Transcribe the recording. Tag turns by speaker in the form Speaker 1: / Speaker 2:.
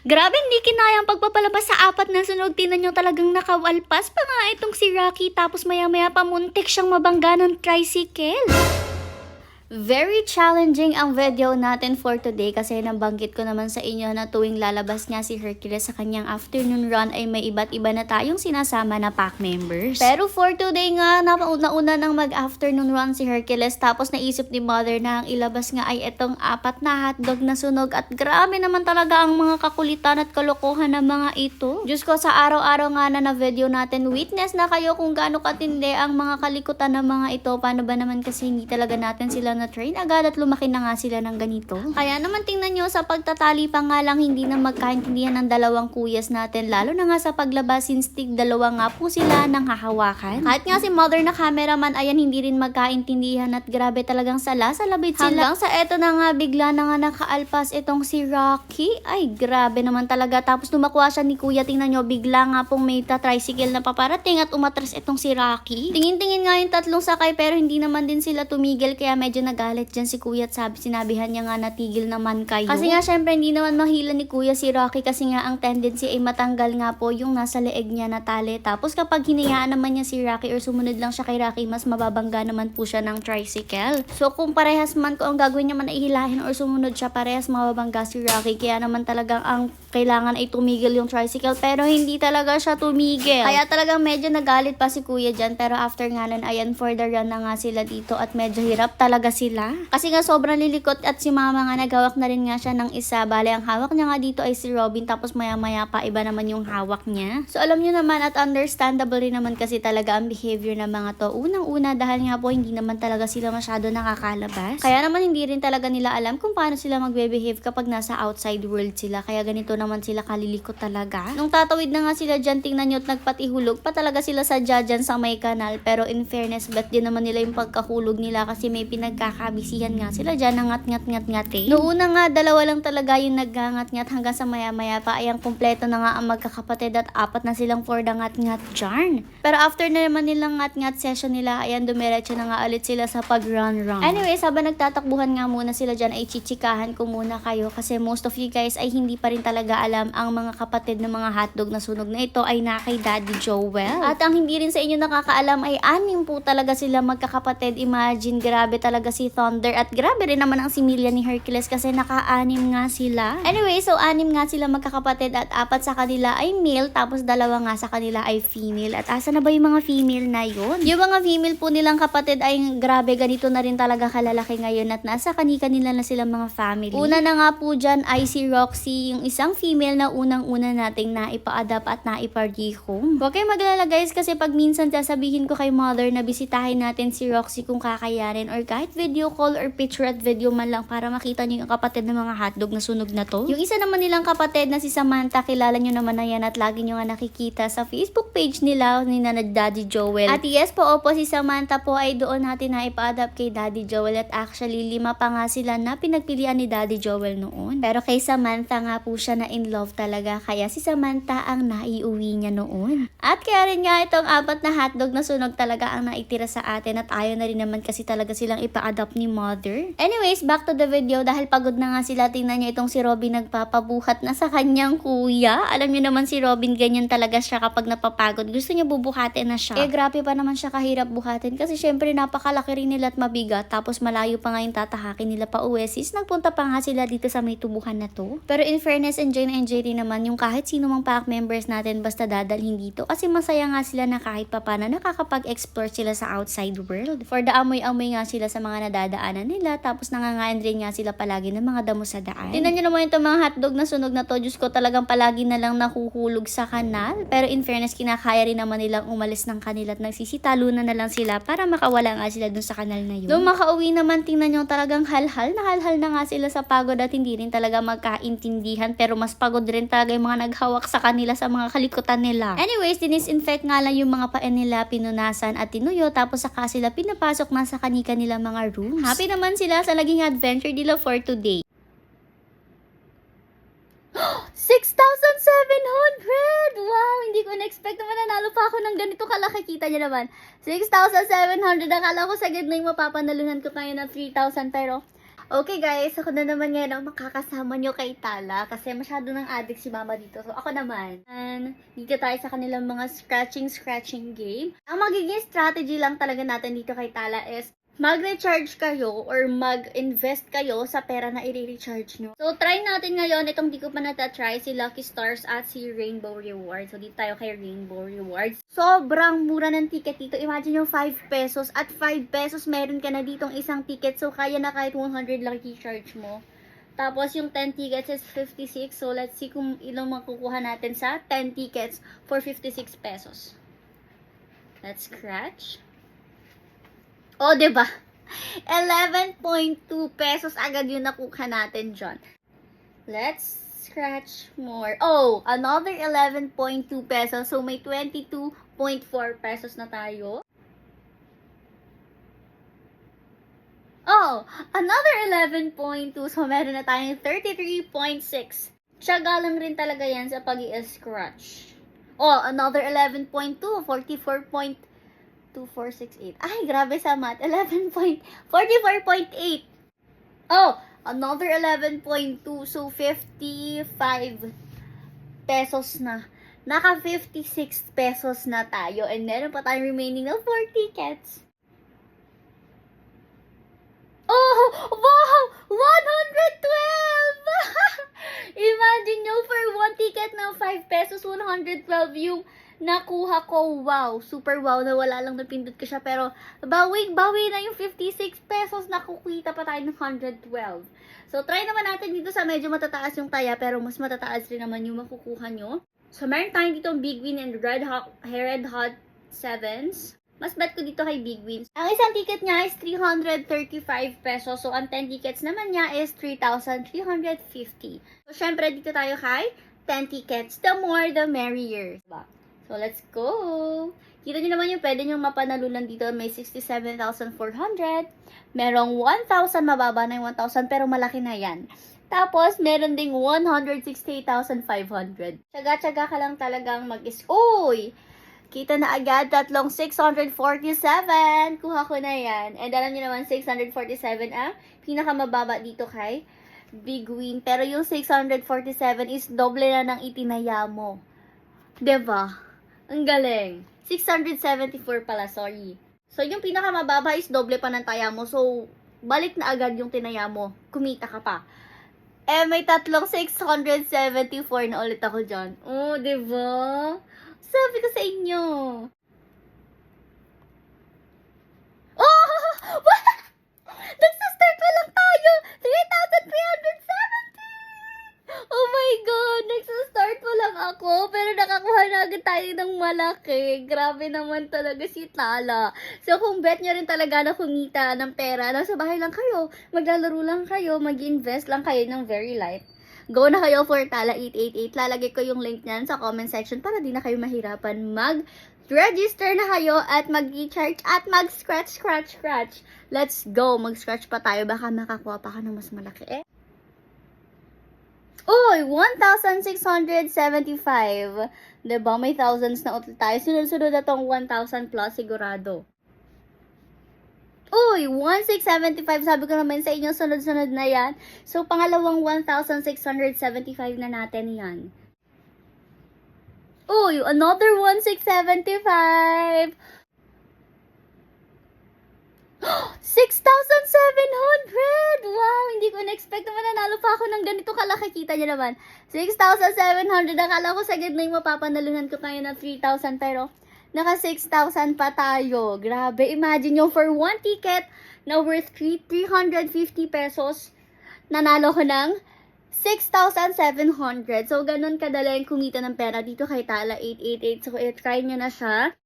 Speaker 1: Grabe, hindi kinayang pagpapalabas sa apat na sunog. Tinan nyo talagang nakawalpas pa nga itong si Rocky. Tapos maya-maya pa muntik siyang mabangga ng tricycle. Very challenging ang video natin for today kasi nabanggit ko naman sa inyo na tuwing lalabas nga si Hercules sa kanyang afternoon run ay may iba't iba na tayong sinasama na pack members. Pero for today nga, nauna ng mag-afternoon run si Hercules tapos naisip ni Mother na ang ilabas nga ay itong apat na hotdog na sunog at grabe naman talaga ang mga kakulitan at kalokohan ng mga ito. Diyos ko, sa araw-araw nga na na video natin, witness na kayo kung gaano katindi ang mga kalikutan ng mga ito. Paano ba naman kasi hindi talaga natin sila na-train agad at lumaki na nga sila ng ganito. Kaya naman tingnan nyo sa pagtatali pa nga lang hindi na magkaintindihan ng dalawang kuyas natin lalo na nga sa paglabas since tig dalawa nga po sila ng hahawakan. Kahit nga si mother na cameraman ayan hindi rin magkaintindihan at grabe talagang sala sa labit sila. Hanggang sa eto na nga bigla na nga nakaalpas itong si Rocky. Ay grabe naman talaga. Tapos lumakuha siya ni kuya tingnan nyo bigla nga pong may tricycle na paparating at umatras itong si Rocky. Tingin-tingin nga yung tatlong sakay pero hindi naman din sila tumigil kaya medyo nagalit dyan si kuya at sabi, sinabihan niya nga natigil naman kayo. Kasi nga syempre hindi naman mahila ni kuya si Rocky kasi nga ang tendency ay matanggal nga po yung nasa leeg niya na tali. Tapos kapag hinayaan naman niya si Rocky or sumunod lang siya kay Rocky, mas mababangga naman po siya ng tricycle. So kung parehas man ko ang gagawin niya man ay hilahin or sumunod siya, parehas mababangga si Rocky. Kaya naman talagang ang kailangan ay tumigil yung tricycle pero hindi talaga siya tumigil. Kaya talagang medyo nagalit pa si kuya dyan pero after nga nun, ayan for the run na nga sila dito at medyo hirap talaga sila. Kasi nga sobrang lilikot at si mama nga naghawak na rin nga siya ng isa. Bale, ang hawak niya nga dito ay si Robin tapos maya maya pa iba naman yung hawak niya. So alam niyo naman at understandable rin naman kasi talaga ang behavior ng mga to. Unang-una dahil nga po hindi naman talaga sila masyado nakakalabas. Kaya naman hindi rin talaga nila alam kung paano sila magbe-behave kapag nasa outside world sila. Kaya ganito naman sila kalilikot talaga. Nung tatawid na nga sila dyan, tingnan nyo at nagpatihulog pa talaga sila sa dyan sa may kanal. Pero in fairness, bet din naman nila yung pagkahulog nila kasi may pinagkakabisihan nga sila dyan, nangat ngat ngat ngat eh. Noong nga, dalawa lang talaga yung naggangat ngat hanggang sa maya maya pa ay ang kumpleto na nga ang magkakapatid at apat na silang for the ngat ngat jarn. Pero after na naman nilang ngat ngat session nila, ayan dumiretso na nga ulit sila sa pag run run. Anyways, habang nagtatakbuhan nga muna sila dyan ay chichikahan ko muna kayo kasi most of you guys ay hindi pa rin talaga alam ang mga kapatid ng mga hotdog na sunog na ito ay na kay Daddy Joel. At ang hindi rin sa inyo nakakaalam ay anim po talaga sila magkakapatid. Imagine, grabe talaga si Thunder at grabe rin naman ang similya ni Hercules kasi naka-anim nga sila. Anyway, so anim nga sila magkakapatid at apat sa kanila ay male tapos dalawa nga sa kanila ay female. At asa na ba yung mga female na yun? Yung mga female po nilang kapatid ay grabe ganito na rin talaga kalalaki ngayon at nasa kanika-nila na silang mga family. Una na nga po dyan ay si Roxy, yung isang female na unang-una nating naipa-adapt at naipa-rehome. Huwag kayong maglala guys kasi pag minsan sasabihin ko kay mother na bisitahin natin si Roxy kung kakayanin or kahit video call or picture at video man lang para makita niyo yung kapatid ng mga hotdog na sunog na to. Yung isa naman nilang kapatid na si Samantha, kilala niyo naman na yan at lagi niyo nga nakikita sa Facebook page nila ni na Daddy Joel. At yes po, opo, si Samantha po ay doon natin na ipa-adapt kay Daddy Joel at actually lima pa nga sila na pinagpilian ni Daddy Joel noon. Pero kay Samantha nga po siya na in love talaga kaya si Samantha ang naiuwi niya noon. At kaya rin nga itong apat na hotdog na sunog talaga ang naitira sa atin at ayaw na rin naman kasi talaga silang ipa-adopt ni mother. Anyways, back to the video dahil pagod na nga sila tingnan niyo itong si Robin nagpapabuhat na sa kanyang kuya. Alam niyo naman si Robin ganyan talaga siya kapag napapagod. Gusto niya bubuhatin na siya. Eh grabe pa naman siya kahirap buhatin kasi syempre napakalaki rin nila at mabigat tapos malayo pa nga yung tatahakin nila pa uwi. Sis, nagpunta pa nga sila dito sa may tubuhan na to. Pero in fairness, enjoy na enjoy rin naman yung kahit sino mang pack members natin basta dadalhin dito. Kasi masaya nga sila na kahit papana nakakapag-explore sila sa outside world. For the amoy-amoy nga sila sa mga nadadaanan nila tapos nangangain rin nga sila palagi ng mga damo sa daan. Tingnan nyo naman itong mga hotdog na sunog na to. Diyos ko talagang palagi na lang nahuhulog sa kanal. Pero in fairness, kinakaya rin naman nilang umalis ng kanila at nagsisitalunan na lang sila para makawala nga sila dun sa kanal na yun. Nung makauwi naman, tingnan nyo talagang halhal na halhal na nga sila sa pagod at hindi rin talaga magkaintindihan pero mas pagod rin talaga yung mga naghawak sa kanila sa mga kalikutan nila. Anyways, dinisinfect nga lang yung mga paan nila, pinunasan at tinuyo tapos saka sila pinapasok na sa kanika nila mga rooms. Happy naman sila sa naging adventure nila for today. 6,700! Wow! Hindi ko na-expect na mananalo pa ako ng ganito kalaki. Kita niyo naman. 6,700. Akala ko sa gitna yung mapapanalunan ko kayo ng 3,000 pero Okay guys, ako na naman ngayon ang makakasama nyo kay Tala kasi masyado ng addict si mama dito. So ako naman, and dito tayo sa kanilang mga scratching-scratching game. Ang magiging strategy lang talaga natin dito kay Tala is mag-recharge kayo or mag-invest kayo sa pera na i-recharge nyo. So, try natin ngayon, itong di ko pa natatry, si Lucky Stars at si Rainbow Rewards. So, dito tayo kay Rainbow Rewards. Sobrang mura ng ticket dito. Imagine yung 5 pesos. At 5 pesos, meron ka na ditong isang ticket. So, kaya na kahit 100 lang i-charge mo. Tapos, yung 10 tickets is 56. So, let's see kung ilang makukuha natin sa 10 tickets for 56 pesos. Let's scratch. O, oh, ba? diba? 11.2 pesos agad yung nakuha natin dyan. Let's scratch more. Oh, another 11.2 pesos. So, may 22.4 pesos na tayo. Oh, another 11.2. So, meron na tayong 33.6. Tiyaga lang rin talaga yan sa pag scratch Oh, another 11.2. 44.2468. Ay, grabe sa math. 11 point, 44.8. Oh, another 11.2. So, 55 pesos na. Naka 56 pesos na tayo. And meron pa tayong remaining na 4 tickets. Oh, wow! 112! Imagine nyo, for one ticket ng 5 pesos, 112 yung nakuha ko. Wow, super wow na wala lang napindot ko siya. Pero, bawi, bawi na yung 56 pesos na kukita pa tayo ng 112. So, try naman natin dito sa medyo matataas yung taya, pero mas matataas rin naman yung makukuha nyo. So, meron tayong dito Big Win and Red Hot, Red Hot 7s. Mas bet ko dito kay Big Wins. Ang isang ticket niya is 335 pesos. So, ang 10 tickets naman niya is 3,350. So, syempre, dito tayo kay 10 tickets. The more, the merrier. Diba? So, let's go! Kita nyo naman yung pwede nyo mapanalunan dito. May 67,400. Merong 1,000, mababa na yung 1,000, pero malaki na yan. Tapos, meron ding 168,500. Tsaga-tsaga ka lang talagang mag-is... Uy! Kita na agad, tatlong 647. Kuha ko na yan. And alam niyo naman, 647 ang pinakamababa dito kay Big Win. Pero yung 647 is doble na ng itinaya mo. 'Di ba? Ang galing. 674 pala, sorry. So, yung pinakamababa is doble pa ng taya mo. So, balik na agad yung tinaya mo. Kumita ka pa. Eh, may tatlong 674 na ulit ako dyan. Oh, di ba? Sabi ko sa inyo. Oh! Nagsastart pa lang tayo! 3,370! Oh my God! Nagsastart pa lang ako, pero nakakuha na agad tayo ng malaki. Grabe naman talaga si Tala. So, kung bet nyo rin talaga na kumita ng pera, nasa bahay lang kayo, maglalaro lang kayo, mag-invest lang kayo ng very light. Go na kayo for Tala 888. Lalagay ko yung link niyan sa comment section para di na kayo mahirapan mag register na kayo at mag-recharge at mag-scratch, scratch, scratch. Let's go. Mag-scratch pa tayo. Baka makakuha pa ka ng mas malaki eh. Uy, 1,675. Diba? May thousands na ulit tayo. Sunod-sunod na tong 1,000 plus sigurado. Uy, 1,675. Sabi ko naman sa inyo, sunod-sunod na yan. So, pangalawang 1,675 na natin yan. Uy, another 1,675. 6,700! Wow, hindi ko na-expect na mananalo pa ako ng ganito kalaki. Kita niyo naman. 6,700. Akala ko sagad na yung mapapanalunan ko kayo ng 3,000. Pero, naka 6,000 pa tayo. Grabe. Imagine nyo, for one ticket na worth 350 pesos, nanalo ko ng 6,700. So, ganun kadaling kumita ng pera dito kay Tala 888. So, i-try nyo na siya.